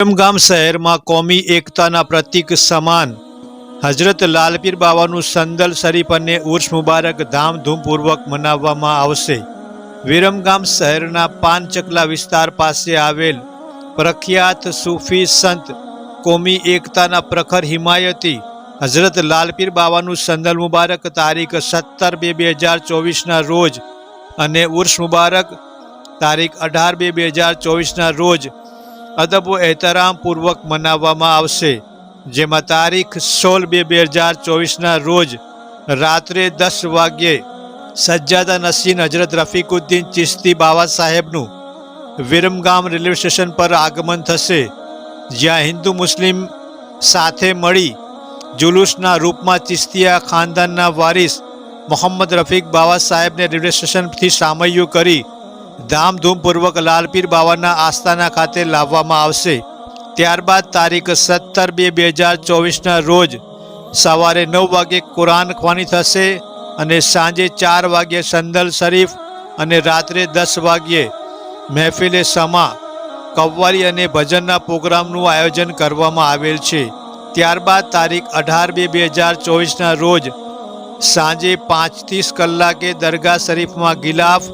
વિરમગામ શહેરમાં કોમી એકતાના પ્રતીક સમાન. હજરત લાલપીર બાવાનું સંદલ શરીફ અને ઉર્સ મુબારક ધામધૂમપૂર્વક મનાવવામાં આવશે. વિરમગામ શહેરના પાનચકલા વિસ્તાર પાસે આવેલ પ્રખ્યાત સૂફી સંત કોમી એકતાના પ્રખર હિમાયતી હઝરત લાલપીર બાવાનું સંદલ મુબારક તારીખ સત્તર બે બે હજાર ચોવીસના રોજ અને ઉર્સ મુબારક તારીખ અઢાર બે બે હજાર ચોવીસના રોજ અદબો એહતરામપૂર્વક મનાવવામાં આવશે, જેમાં તારીખ સોળ બે બે હજાર ચોવીસના રોજ રાત્રે દસ વાગ્યે સજ્જાદા નસીન હજરત રફીકુદ્દીન ચિશ્તી બાવા સાહેબનું વિરમગામ રેલવે સ્ટેશન પર આગમન થશે, જ્યાં હિન્દુ મુસ્લિમ સાથે મળી જુલુસના રૂપમાં ચિશ્તીયા ખાનદાનના વારિસ મોહમ્મદ રફીક બાવા સાહેબને રેલવે સ્ટેશનથી સામૈયું કરી ધામધૂમપૂર્વક લાલપીર બાવાના આસ્થાના ખાતે લાવવામાં આવશે. ત્યારબાદ તારીખ સત્તર બે બે હજાર ચોવીસના રોજ સવારે નવ વાગે કુરાન ખવાની થશે અને સાંજે ચાર વાગ્યે સંદલ શરીફ અને રાત્રે દસ વાગ્યે મહેફિલે સમા, કવ્વાલી અને ભજનના પ્રોગ્રામનું આયોજન કરવામાં આવેલ છે. ત્યારબાદ તારીખ અઢાર બે બે હજાર ચોવીસના રોજ સાંજે પાંચ ત્રીસ કલાકે દરગાહ શરીફમાં ગિલાફ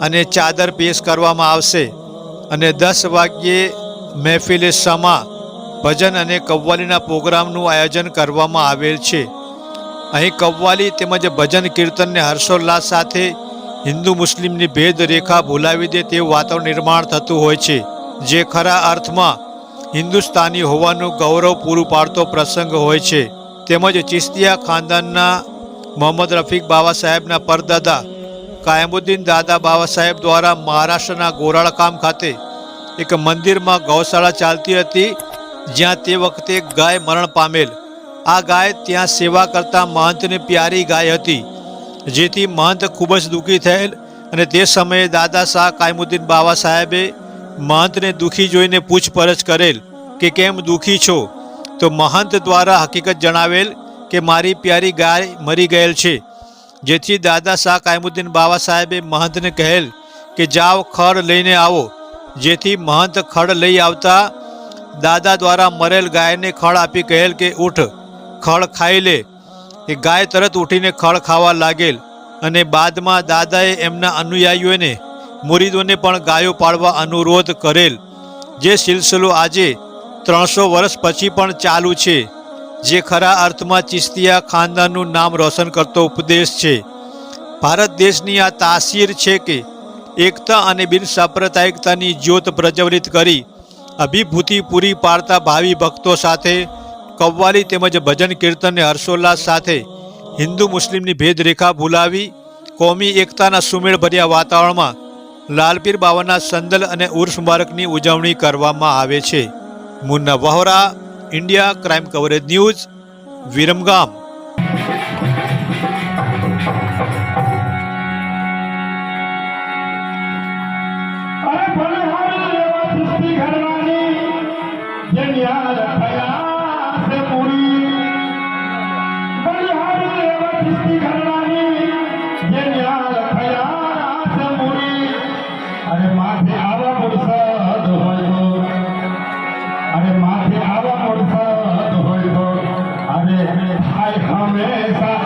અને ચાદર પેશ કરવામાં આવશે. અને દસ વાગ્યે મહેફિલે સમા, ભજન અને કવ્વાલીના પ્રોગ્રામનું આયોજન કરવામાં આવેલ છે. અહીં કવ્વાલી તેમજ ભજન કીર્તનને હર્ષોલ્લાસ સાથે હિન્દુ મુસ્લિમની ભેદ રેખા ભૂલાવી દે તેવું વાતાવરણ નિર્માણ થતું હોય છે. જે ખરા અર્થમાં હિન્દુસ્તાની હોવાનું ગૌરવ પૂરું પાડતો પ્રસંગ હોય છે. તેમજ ચિસ્તિયા ખાનદાનના મોહમ્મદ રફીક બાવા સાહેબના પરદાદા કાયમુદ્દીન દાદા બાબા સાહેબ દ્વારા મહારાષ્ટ્રના ગોરાળકામ ખાતે એક મંદિરમાં ગૌશાળા ચાલતી હતી, જ્યાં તે વખતે ગાય મરણ પામેલ. આ ગાય ત્યાં સેવા કરતા મહંતને પ્યારી ગાય હતી, જેથી મહંત ખૂબ જ દુઃખી થયેલ અને તે સમયે દાદા શાહ કાયમુદ્દીન બાબા સાહેબે મહંતને દુઃખી જોઈને પૂછપરછ કરેલ કે કેમ દુઃખી છો? તો મહંત દ્વારા હકીકત જણાવેલ કે મારી પ્યારી ગાય મરી ગયેલ છે. જેથી દાદા શાહ કાયમુદ્દીન બાબા સાહેબે મહંતને કહેલ કે જાઓ ખડ લઈને આવો. જેથી મહંત ખડ લઈ આવતા દાદા દ્વારા મરેલ ગાયને ખડ આપી કહેલ કે ઉઠ, ખડ ખાઈ લે. એ ગાય તરત ઉઠીને ખડ ખાવા લાગેલ અને બાદમાં દાદાએ એમના અનુયાયીઓને, મુરીદોને પણ ગાયો પાળવા અનુરોધ કરેલ. જે સિલસિલો આજે ત્રણસો વર્ષ પછી પણ ચાલુ છે. જે ખરા અર્થમાં ચિસ્તિયા ખાનદાનનું નામ રોશન કરતો ઉપદેશ છે. ભારત દેશની આ તાસીર છે કે એકતા અને બિનસાંપ્રદાયિકતાની જ્યોત પ્રજ્વલિત કરી અભિભૂતિ પૂરી પાડતા ભાવિ ભક્તો સાથે, કવ્વાલી તેમજ ભજન કીર્તનને હર્ષોલ્લાસ સાથે હિન્દુ મુસ્લિમની ભેદરેખા ભૂલાવી, કોમી એકતાના સુમેળભર્યા વાતાવરણમાં લાલપીર બાવાના સંદલ અને ઉર્સ મુબારકની ઉજવણી કરવામાં આવે છે. Munna Vohra India crime coverage news Viramgam la.